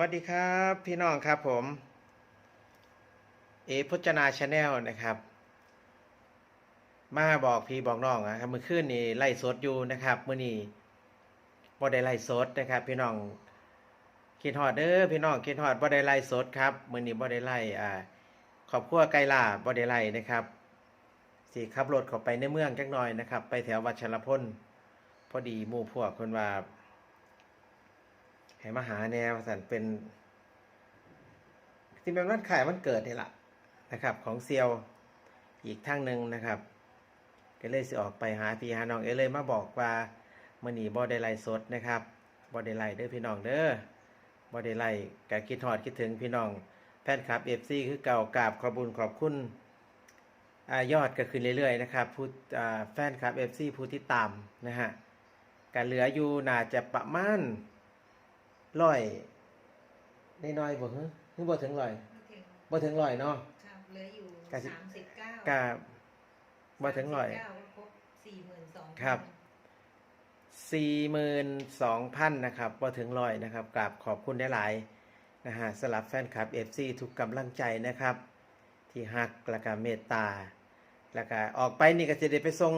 วัสดีครับพี่น้องครับผม เอพจนาชาแนลนะครับ มาบอกพี่บอกน้องนะครับเมื่อคืนนี้ไล่สดอยู่นะครับเมื่อนี้บ่ได้ไล่สดนะครับ พี่น้องคิดฮอดเด้อพี่น้องคิดฮอดบ่ได้ไล่สดครับมื่อนี้บ่ได้ไล่อ่าขอบครัวไกลล่าบ่ได้ไล่นะครับสิขับรถเข้าไปในเมืองจักหน่อยนะครับ ไปแถววัชลพลพอดีมู่พวกคนว่า ให้มาหาแนวสันเป็น ที่เป็นวันขายวันเกิดนี่แหละนะครับ ของเซียวอีกทั้งหนึ่งนะครับก็เลยสิออกไปหาพี่หาน้องเอเลยมาบอกว่ามื่อนีบอได้ไล่สดนะครับบอได้ไล่เด้อพี่น้องเด้อบอได้ไล่กะคิดทอดคิดถึงพี่น้องแฟนคลับเอฟซีคือเก่ากราบขอบุญขอบคุณอยอดก็ขึ้นเรื่อยๆนะครับผู้แฟนคลับเอฟซีผู้ที่ตามนะฮะการเหลืออยู่น่าจะประมาณ ร้อยได้น้อยบ่ฮึฮึบ่ถึงร้อยไม่ถึงบ่ถึงร้อยเนาะครับเหลืออยู่กะสิสามสิบเก้าก็บ่ถึงร้อยเก้าก็ครบสี่หมื่นสองครับ42,000นะครับบ่ถึงร้อยนะครับกราบขอบคุณหลายๆนะฮะสำหรับแฟนคลับ FC ทุกกำลังใจนะครับ ที่ฮักและก็เมตตาแล้วก็ออกไปนี่ก็จะได้ไปส่ง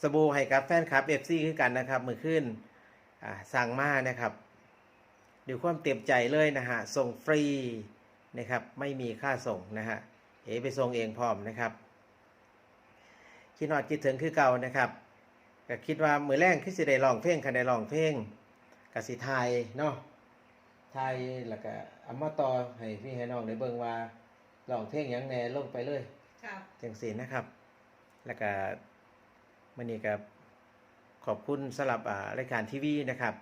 สบู่ให้กับแฟนคลับ FC คือกันนะครับมื้อคืนอ่าสั่งมานะครับ ด้วยความเต็มใจเลยนะฮะ ส่งฟรีนะครับ ไม่มีค่าส่งนะฮะ เอไปส่งเองพร้อมนะครับ คิดนอดคิดถึงคือเก่านะครับก็คิดว่ามือแรงคือสิได้ร้องเพลงคันได้ร้องเพลงกสิไทยเนาะไทยแล้วก็เอามาต่อให้พี่ให้น้องได้เบิ่งว่าร้องเพลงหยังแหน่ลงไปเลยครับจังสีนะครับ แล้วก็มื่อนี้ก็ขอบคุณสำหรับอ่ารายการทีวีนะครับ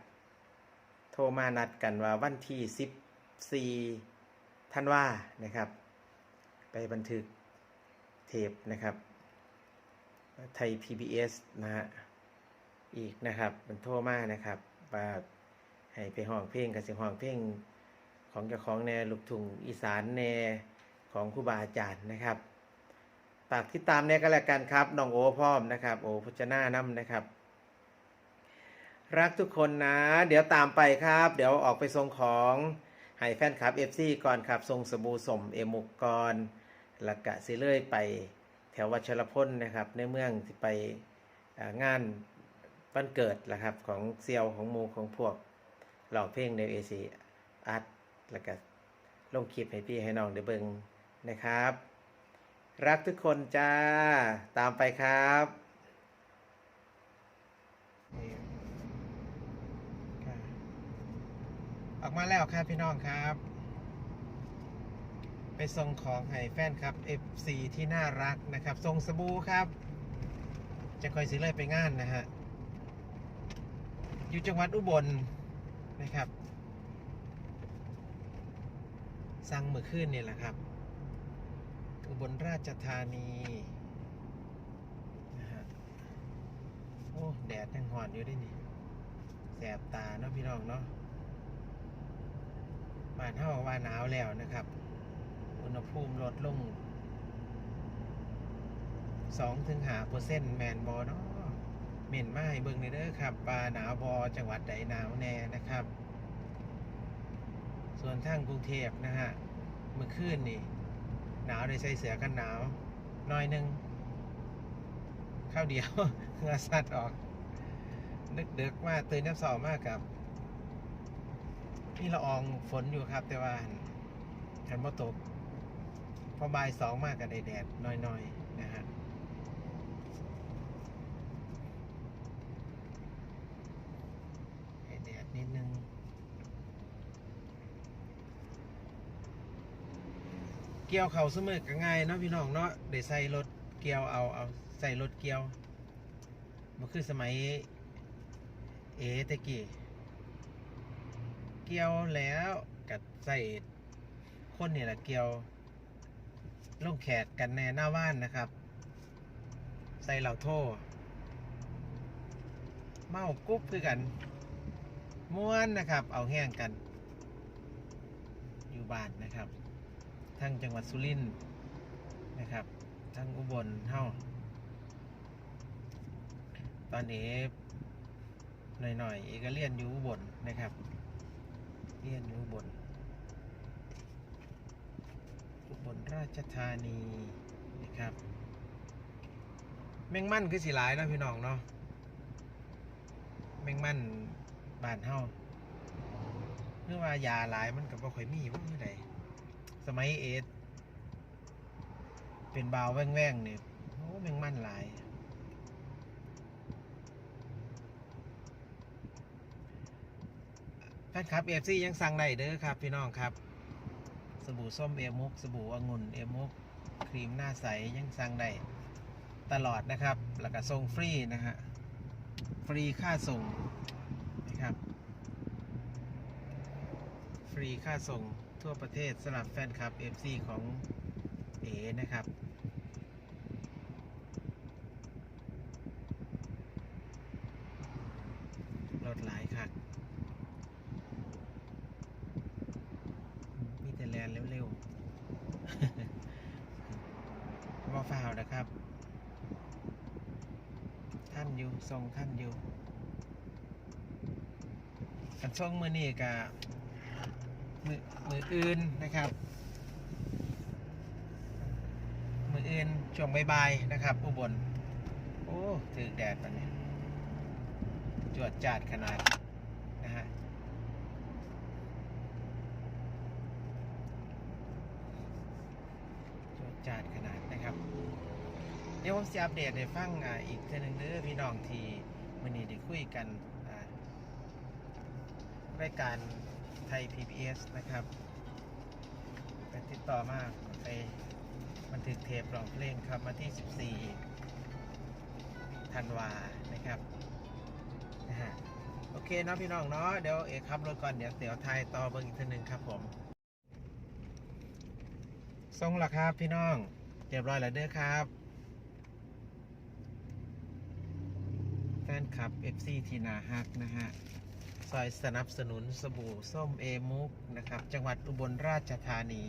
โทรมานัดกันว่าวันที่14ท่านว่านะครับ ไปบันทึกเทปนะครับไทย PBS นะฮะอีกนะครับมันโทรมานะครับว่าให้ไปห้องเพลงกับเสียงห้องเพลงของเจ้าของแนวลูกทุ่งอีสานแนวของครูบาอาจารย์นะครับฝากติดตามแนวกันแล้วกันครับน้องโอพร้อมนะครับ โอพจนาน้ำนะครับ รักทุกคนนะ เดี๋ยวตามไปครับ เดี๋ยวออกไปส่งของให้แฟนคลับ FC ก่อนครับส่งสบู่สมเอมุกก่อนแล้วก็สิเลยไปแถววัชรพลนะครับ ในเมืองที่ไปงานวันเกิดนะครับของเซียวของมูของพวกหลอกเพลงในเอซีอาร์ตแล้วก็ลงคลิปให้พี่ให้น้องได้เบิ่งนะครับ รักทุกคนจ้า ตามไปครับ ออกมาแล้วครับพี่น้องครับ ไปส่งของให้แฟนครับ FC ที่น่ารักนะครับส่งสบู่ครับ จะคอยสิเลยไปงานนะฮะอยู่จังหวัดอุบลนะครับ สั่งมือขึ้นนี่แหละครับ อุบลราชธานีนะฮะโอ้ แดดยังหอนอยู่ด้วยนี่แสบตาเนาะพี่น้องเนาะ บ้านเฮาว่าหนาวแล้วนะครับ อุณหภูมิลดลงสองถึงหาเปอร์เซ็นต์แมนบอเนาะเม่นมาให้เบิ่งในเด้อครับว่าหนาวบอจังหวัดใดหนาวแน่นะครับ ส่วนทางกรุงเทพนะฮะเมื่อคืนนี่ หนาวได้ใส่เสื้อกันหนาวน้อยหนึงข้าวเดียวเงื่อสัดออก นึกเดึกว่าตื่นน้ำสอมากกับ นี่ละอองฝนอยู่ครับ แต่ว่าหันมาตก พอบ่ายสองมากกับแดดน้อยๆนะฮะแดดนิดนึงเกี่ยวเขาเสมอกง่ายเนาะพี่น้องเนาะได้ใส่รถเกี่ยวเอาเอาใส่รถเกี่ยวมันคือสมัยเอแตะกี้ เกี่ยวแล้วกัดใส่คนนี่แหละเกี่ยวลงแขกกันแน่หน้าว่านนะครับ ใส่เหล่าโทเมากุ๊บคือกัน ม้วนนะครับ เอาแห้งกัน อยู่บ้านนะครับ ทั้งจังหวัดสุรินทร์นะครับ ทั้งอุบลเท่าตอนนี้หน่อยๆเอกเลียนอยู่อุบลนะครับ เรียนอุบนอุบลราชธานีนะครับ แมงมันคือสิหลายเนาะพี่น้องเนาะแมงมันบานเฮาเนื่อว่ายาหลายมันก็บ่ค่อยมีว่าคือใดสมัยเอสเป็นบาวแว่งๆเนี่ยโอ้แมงมันหลาย แฟนคลับเอฟซียังสั่งได้เด้อครับ พี่น้องครับ สบู่ส้มเอมุกสบู่องุ่นเอมุกครีมหน้าใสยังสั่งได้ตลอดนะครับแล้วก็ส่งฟรีนะฮะฟรีค่าส่งนะครับ ฟรีค่าส่งทั่วประเทศสำหรับแฟนคลับ FC ของเอนะครับรถหลายคัก มีแต่แลนเร็วๆ ว่าฝ่าวนะครับ ท่านอยู่ทรงท่านอยู่กันทรงมือนี่กับมือมืออื่นนะครับ มืออื่นช่วงบ่ายๆนะครับ อุบลโอ้ถึกแดดปันนี้จวดจาดขนาดนะฮะจวดจาดขนาดนะครับ เดี๋ยวผมจะอัปเดตให้ฟังอ่าอีกเทื่อหนึงเด้อพี่น้องที่มื้อนี้ได้คุยกันอ่ารายการไทย PBS นะครับไปติดต่อมาไปบันทึกเทปร้องเพลงครับมาที่ 14ธันวานะครับนะฮะโอเคเนาะพี่น้องเนาะเดี๋ยวเอกขับรถก่อนเดี๋ยวเดี๋ยวไทยต่อเบิ่งอีกทีหนึ่งครับผมส่งละครับพี่น้องเรียบร้อยแล้วเด้อครับ แฟ นคลับ FC ทีนาฮักนะฮะซอยสนับสนุนสบู่ส้มเอมุกนะครับ จังหวัดอุบลราชธานี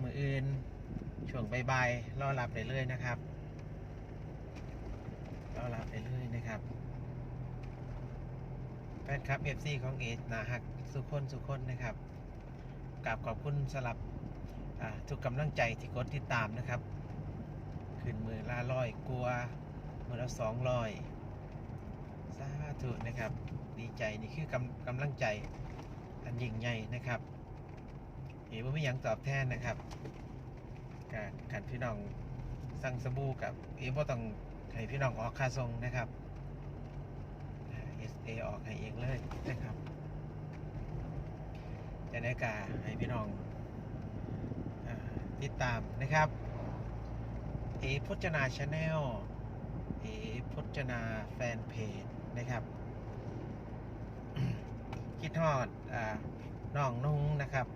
มืออื่น ช่วงบายๆรอรับได้เลยนะครับรอรับได้เลยนะครับแฟนคลับ FC ของเอนาฮักสุขคนสุขคนนะครับกราบขอบคุณสำหรับทุกกำลังใจที่กดติดตามนะครับ ขึ้นมือละร้อยกลัว มือละสองร้อยสาธุนะครับ ดีใจนี่คือกำกำลังใจอันยิ่งใหญ่นะครับเอ๋ว่าไม่ยังตอบแทนนะครับการการพี่น้องสั่งสบู่กับเอ๋ว่าต้องให้พี่น้องออกค่าทรงนะครับเอสเอออกให้เองเลยนะครับจะได้กาให้พี่น้องติดตามนะครับ เอพจนาชาแนล เอพจนาแฟนเพจนะครับ คิดฮอดอ่าน้องนุ่งนะครับ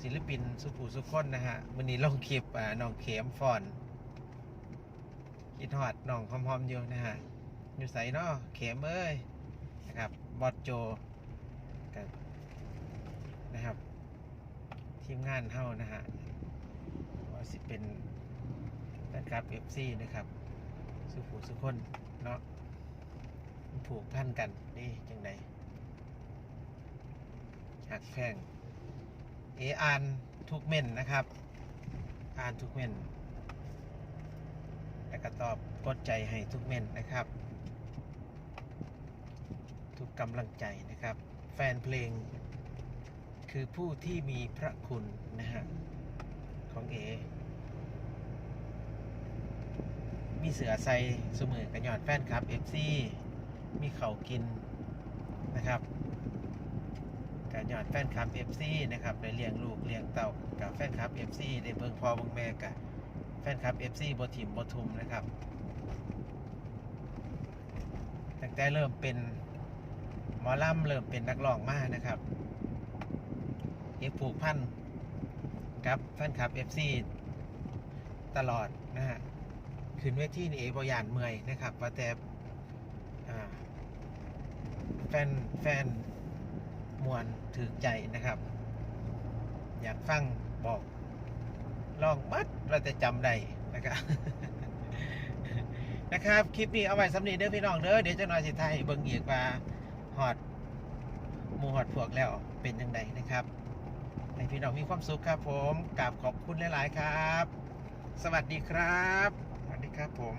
ศิลปินสุภูสุคนนะฮะวันนี้ลงคลิปอ่าน้องเขมฟอน คิดฮอดน้องพร้อมๆอยู่นะฮะอยู่ใส่นาะเขมเอ้ยนะครับบอดโจกับนะครับ ทีมงานเฮานะฮะว่าสิเป็นแฟนคลับเอฟซีนะครับ สุผูสุคนเนาะผูกพันกันนี่จังไดหักแพงเออ่านทุกเม่นนะครับอ่านทุกเม่นแล้วก็ตอบกดใจให้ทุกเม่นนะครับ ทุกกำลังใจนะครับ แฟนเพลง คือผู้ที่มีพระคุณนะฮะของเอ มีเสือใส่สมือกันยอดแฟนคลับ FC มีเขากินนะครับกันยอดแฟนคลับ FC นะครับได้เลี้ยงลูกเลี้ยงเต่ากับแฟนคลับ FC ได้เบิ่งพ่อเบิ่งแม่กับแฟนคลับ FC บ่ถิ่มบทุมนะครับตั้งแต่เริ่มเป็นหมอลำเริ่มเป็นนักร้องมานะครับเอฟผูกพันกับแฟนคลับ FC ตลอดนะฮะ ขึ้นเวทีนี่เอบอยานเมื่อยนะครับว่าแต่แฟนแฟนมวนถือใจนะครับ อยากฟังบอกลองมัดเราจะจำได้นะครับนะครับ คลิปนี้เอาไว้สำนีเด้อพี่น้องเด้อเดี๋ยวจะนอยสิไทยเบิ่งอีกว่าฮอดมูหอดพวกแล้วเป็นยังไงนะครับให้พี่น้องมีความสุขครับผมกราบขอบคุณหลาย ๆ ครับ สวัสดีครับ ดีครับผม